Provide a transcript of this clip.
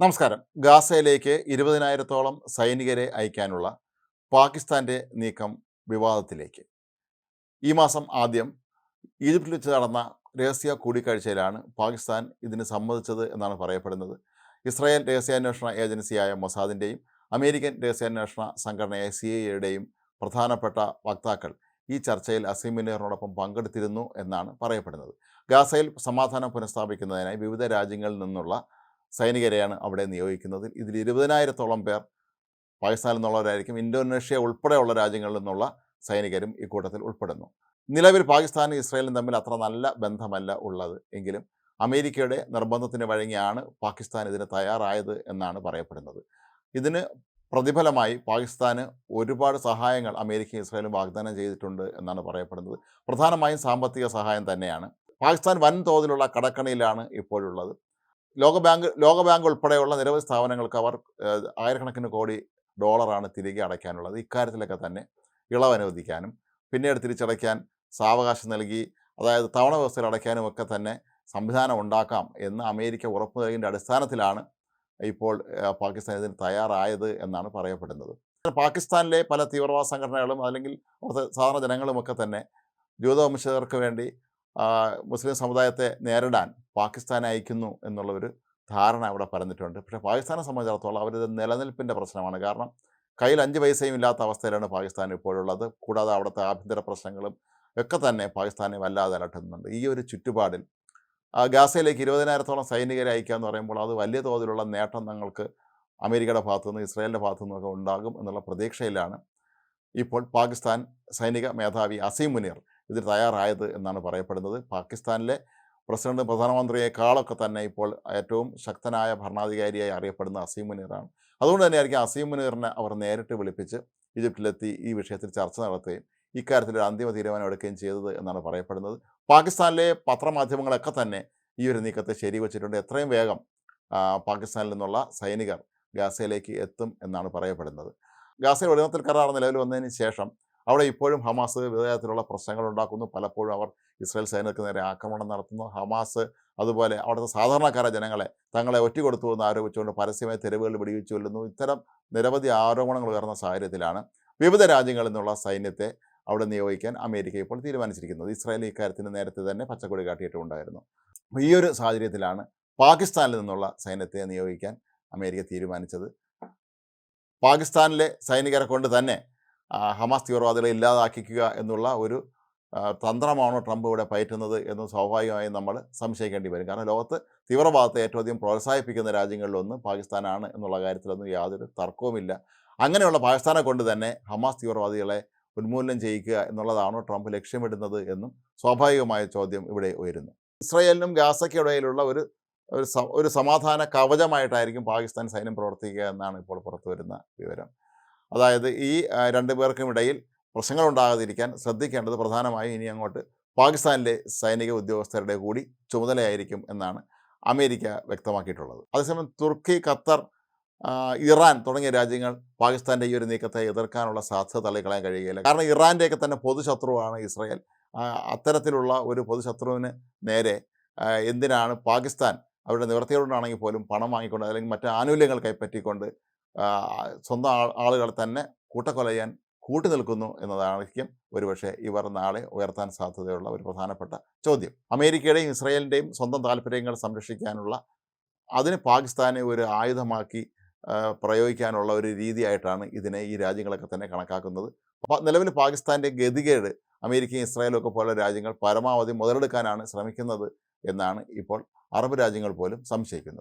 നമസ്കാരം. ഗാസയിലേക്ക് ഇരുപതിനായിരത്തോളം സൈനികരെ അയക്കാനുള്ള പാകിസ്ഥാന്റെ നീക്കം വിവാദത്തിലേക്ക്. ഈ മാസം ആദ്യം ഈജിപ്തിൽ വെച്ച് നടന്ന രഹസ്യ കൂടിക്കാഴ്ചയിലാണ് പാകിസ്ഥാൻ ഇതിന് സമ്മതിച്ചത് എന്നാണ് പറയപ്പെടുന്നത്. ഇസ്രായേൽ രഹസ്യാന്വേഷണ ഏജൻസിയായ മൊസാദിന്റെയും അമേരിക്കൻ രഹസ്യാന്വേഷണ സംഘടനയായ സി ഐയുടെയും പ്രധാനപ്പെട്ട വക്താക്കൾ ഈ ചർച്ചയിൽ അസീം പങ്കെടുത്തിരുന്നു എന്നാണ് പറയപ്പെടുന്നത്. ഗാസയിൽ സമാധാനം പുനഃസ്ഥാപിക്കുന്നതിനായി വിവിധ രാജ്യങ്ങളിൽ നിന്നുള്ള സൈനികരെയാണ് അവിടെ നിയോഗിക്കുന്നത്. ഇതിൽ ഇരുപതിനായിരത്തോളം പേർ പാകിസ്ഥാനിൽ നിന്നുള്ളവരായിരിക്കും. ഇന്തോനേഷ്യ ഉൾപ്പെടെയുള്ള രാജ്യങ്ങളിൽ നിന്നുള്ള സൈനികരും ഈ കൂട്ടത്തിൽ ഉൾപ്പെടുന്നു. നിലവിൽ പാകിസ്ഥാനും ഇസ്രായേലും തമ്മിൽ അത്ര നല്ല ബന്ധമല്ല ഉള്ളത് എങ്കിലും അമേരിക്കയുടെ നിർബന്ധത്തിന് വഴങ്ങിയാണ് പാകിസ്ഥാൻ ഇതിന് തയ്യാറായത് എന്നാണ് പറയപ്പെടുന്നത്. ഇതിന് പ്രതിഫലമായി പാകിസ്ഥാന് ഒരുപാട് സഹായങ്ങൾ അമേരിക്കയും ഇസ്രായേലും വാഗ്ദാനം ചെയ്തിട്ടുണ്ട് എന്നാണ് പറയപ്പെടുന്നത്. പ്രധാനമായും സാമ്പത്തിക സഹായം തന്നെയാണ്. പാകിസ്ഥാൻ വൻതോതിലുള്ള കടക്കണിയിലാണ് ഇപ്പോഴുള്ളത്. ലോകബാങ്ക് ലോകബാങ്ക് ഉൾപ്പെടെയുള്ള നിരവധി സ്ഥാപനങ്ങൾക്ക് അവർ ആയിരക്കണക്കിന് കോടി ഡോളറാണ് തിരികെ അടയ്ക്കാനുള്ളത്. ഇക്കാര്യത്തിലൊക്കെ തന്നെ ഇളവ് അനുവദിക്കാനും പിന്നീട് തിരിച്ചടയ്ക്കാൻ സാവകാശം നൽകി അതായത് തവണ വ്യവസ്ഥയിൽ അടയ്ക്കാനും ഒക്കെ തന്നെ സംവിധാനം ഉണ്ടാക്കാം എന്ന് അമേരിക്ക ഉറപ്പ് നൽകിയതിന്റെ അടിസ്ഥാനത്തിലാണ് ഇപ്പോൾ പാകിസ്ഥാൻ ഇതിന് തയ്യാറായത് എന്നാണ് പറയപ്പെടുന്നത്. പാകിസ്ഥാനിലെ പല തീവ്രവാദ സംഘടനകളും അല്ലെങ്കിൽ സാധാരണ ജനങ്ങളുമൊക്കെ തന്നെ ജൂതവംശജർക്ക് വേണ്ടി മുസ്ലിം സമുദായത്തെ നേരിടാൻ പാകിസ്ഥാനെ അയക്കുന്നു എന്നുള്ള ഒരു ധാരണ അവിടെ പറഞ്ഞിട്ടുണ്ട് പക്ഷേ പാകിസ്ഥാനെ സംബന്ധിച്ചിടത്തോളം അവരിത് നിലനിൽപ്പിന്റെ പ്രശ്നമാണ്. കാരണം കയ്യിൽ അഞ്ച് പൈസയും ഇല്ലാത്ത അവസ്ഥയിലാണ് പാകിസ്ഥാൻ ഇപ്പോഴുള്ളത്. കൂടാതെ അവിടുത്തെ ആഭ്യന്തര പ്രശ്നങ്ങളും ഒക്കെ തന്നെ പാകിസ്ഥാനെ വല്ലാതെ അലട്ടുന്നുണ്ട്. ഈ ഒരു ചുറ്റുപാടിൽ. ഗാസയിലേക്ക് ഇരുപതിനായിരത്തോളം സൈനികരെ അയക്കുക എന്ന് പറയുമ്പോൾ അത് വലിയ തോതിലുള്ള നേട്ടം തങ്ങൾക്ക് അമേരിക്കയുടെ ഭാഗത്തുനിന്ന് ഇസ്രായേലിന്റെ ഭാഗത്തുനിന്നൊക്കെ ഉണ്ടാകും എന്നുള്ള പ്രതീക്ഷയിലാണ് ഇപ്പോൾ പാകിസ്ഥാൻ സൈനിക മേധാവി അസീം മുനീർ ഇതിന് തയ്യാറായത് എന്നാണ് പറയപ്പെടുന്നത്. പാകിസ്ഥാനിലെ പ്രസിഡന്റ് പ്രധാനമന്ത്രിയെക്കാളൊക്കെ തന്നെ ഇപ്പോൾ ഏറ്റവും ശക്തനായ ഭരണാധികാരിയായി അറിയപ്പെടുന്ന അസീം മുനീറാണ്. അതുകൊണ്ട് തന്നെയായിരിക്കും അസീം മുനീറിനെ അവർ നേരിട്ട് വിളിപ്പിച്ച് ഈജിപ്തിലെത്തി ഈ വിഷയത്തിൽ ചർച്ച നടത്തുകയും ഇക്കാര്യത്തിൽ ഒരു അന്തിമ തീരുമാനം എടുക്കുകയും ചെയ്തത് എന്നാണ് പറയപ്പെടുന്നത്. പാകിസ്ഥാനിലെ പത്രമാധ്യമങ്ങളൊക്കെ തന്നെ ഈ ഒരു നീക്കത്തെ ശരിവച്ചിട്ടുണ്ട്. എത്രയും വേഗം പാകിസ്ഥാനിൽ നിന്നുള്ള സൈനികർ ഗാസയിലേക്ക് എത്തും എന്നാണ് പറയപ്പെടുന്നത്. ഗാസയിൽ വെടിനിർത്തൽ കരാർ നിലവിൽ വന്നതിന് ശേഷം അവിടെ ഇപ്പോഴും ഹമാസ് വിധേയത്തിലുള്ള പ്രശ്നങ്ങൾ ഉണ്ടാക്കുന്നു. പലപ്പോഴും അവർ ഇസ്രായേൽ സൈനികർക്ക് നേരെ ആക്രമണം നടത്തുന്നു. ഹമാസ് അതുപോലെ അവിടുത്തെ സാധാരണക്കാരായ ജനങ്ങളെ തങ്ങളെ ഒറ്റുകൊടുത്തു എന്ന് ആരോപിച്ചുകൊണ്ട് പരസ്യമായി തെരുവുകളിൽ വെടിവെച്ചു കൊല്ലുന്നു. ഇത്തരം നിരവധി ആരോപണങ്ങൾ ഉയർന്ന സാഹചര്യത്തിലാണ് വിവിധ രാജ്യങ്ങളിൽ നിന്നുള്ള സൈന്യത്തെ അവിടെ നിയോഗിക്കാൻ അമേരിക്ക ഇപ്പോൾ തീരുമാനിച്ചിരിക്കുന്നത്. ഇസ്രായേൽ ഇക്കാര്യത്തിന് നേരത്തെ തന്നെ പച്ചക്കൊടി കാട്ടിയിട്ടുണ്ടായിരുന്നു. ഈ ഒരു സാഹചര്യത്തിലാണ് പാകിസ്ഥാനിൽ നിന്നുള്ള സൈന്യത്തെ നിയോഗിക്കാൻ അമേരിക്ക തീരുമാനിച്ചത്. പാകിസ്ഥാനിലെ സൈനികരെ കൊണ്ട് തന്നെ ഹമാസ് തീവ്രവാദികളെ ഇല്ലാതാക്കിക്കുക എന്നുള്ള ഒരു തന്ത്രമാണ് ട്രംപ് ഇവിടെ പയറ്റുന്നത് എന്ന് സ്വാഭാവികമായും നമ്മൾ സംശയിക്കേണ്ടി വരും. കാരണം ലോകത്ത് തീവ്രവാദത്തെ ഏറ്റവും അധികം പ്രോത്സാഹിപ്പിക്കുന്ന രാജ്യങ്ങളിലൊന്ന് പാകിസ്ഥാനാണ് എന്നുള്ള കാര്യത്തിലൊന്നും യാതൊരു തർക്കവുമില്ല. അങ്ങനെയുള്ള പാകിസ്ഥാനെ കൊണ്ട് തന്നെ ഹമാസ് തീവ്രവാദികളെ ഉന്മൂലനം ചെയ്യിക്കുക എന്നുള്ളതാണോ ട്രംപ് ലക്ഷ്യമിടുന്നത് എന്നും സ്വാഭാവികമായ ചോദ്യം ഇവിടെ ഉയരുന്നു. ഇസ്രയേലിനും ഗാസയ്ക്കിടയിലുള്ള ഒരു ഒരു സമാധാന കവചമായിട്ടായിരിക്കും പാകിസ്ഥാൻ സൈന്യം പ്രവർത്തിക്കുക എന്നാണ് ഇപ്പോൾ പുറത്തു വരുന്ന വിവരം. അതായത് ഈ രണ്ടു പേർക്കും ഇടയിൽ പ്രശ്നങ്ങൾ ഉണ്ടാകാതിരിക്കാൻ ശ്രദ്ധിക്കേണ്ടത് പ്രധാനമായും ഇനി അങ്ങോട്ട് പാകിസ്ഥാനിലെ സൈനിക ഉദ്യോഗസ്ഥരുടെ കൂടി ചുമതലയായിരിക്കും എന്നാണ് അമേരിക്ക വ്യക്തമാക്കിയിട്ടുള്ളത്. അതേസമയം തുർക്കി ഖത്തർ ഇറാൻ തുടങ്ങിയ രാജ്യങ്ങൾ പാകിസ്ഥാന്റെ ഈ ഒരു നീക്കത്തെ എതിർക്കാനുള്ള സാധ്യത തള്ളിക്കളയാൻ കഴിയുകയില്ല. കാരണം ഇറാന്റെയൊക്കെ തന്നെ പൊതുശത്രുവാണ് ഇസ്രായേൽ. അത്തരത്തിലുള്ള ഒരു പൊതുശത്രുവിന് നേരെ എന്തിനാണ് പാകിസ്ഥാൻ അവരുടെ നിവൃത്തിയോടാണെങ്കിൽ പോലും പണം വാങ്ങിക്കൊണ്ട് അല്ലെങ്കിൽ മറ്റ് ആനുകൂല്യങ്ങൾ കൈപ്പറ്റിക്കൊണ്ട് സ്വന്തം ആളുകളെ തന്നെ കൂട്ടക്കൊല ചെയ്യാൻ കൂട്ടി നിൽക്കുന്നു എന്നതായിരിക്കും ഒരുപക്ഷെ ഇവർ നാളെ ഉയർത്താൻ സാധ്യതയുള്ള ഒരു പ്രധാനപ്പെട്ട ചോദ്യം. അമേരിക്കയുടെയും ഇസ്രായേലിന്റെയും സ്വന്തം താല്പര്യങ്ങൾ സംരക്ഷിക്കാനുള്ള അതിന് പാകിസ്ഥാനെ ഒരു ആയുധമാക്കി പ്രയോഗിക്കാനുള്ള ഒരു രീതിയായിട്ടാണ് ഇതിനെ ഈ രാജ്യങ്ങളൊക്കെ തന്നെ കണക്കാക്കുന്നത്. നിലവിൽ പാകിസ്ഥാന്റെ ഗതികേട് അമേരിക്കയും ഇസ്രായേലും ഒക്കെ പോലുള്ള രാജ്യങ്ങൾ പരമാവധി മുതലെടുക്കാനാണ് ശ്രമിക്കുന്നത് എന്നാണ് ഇപ്പോൾ അറബ് രാജ്യങ്ങൾ പോലും സംശയിക്കുന്നത്.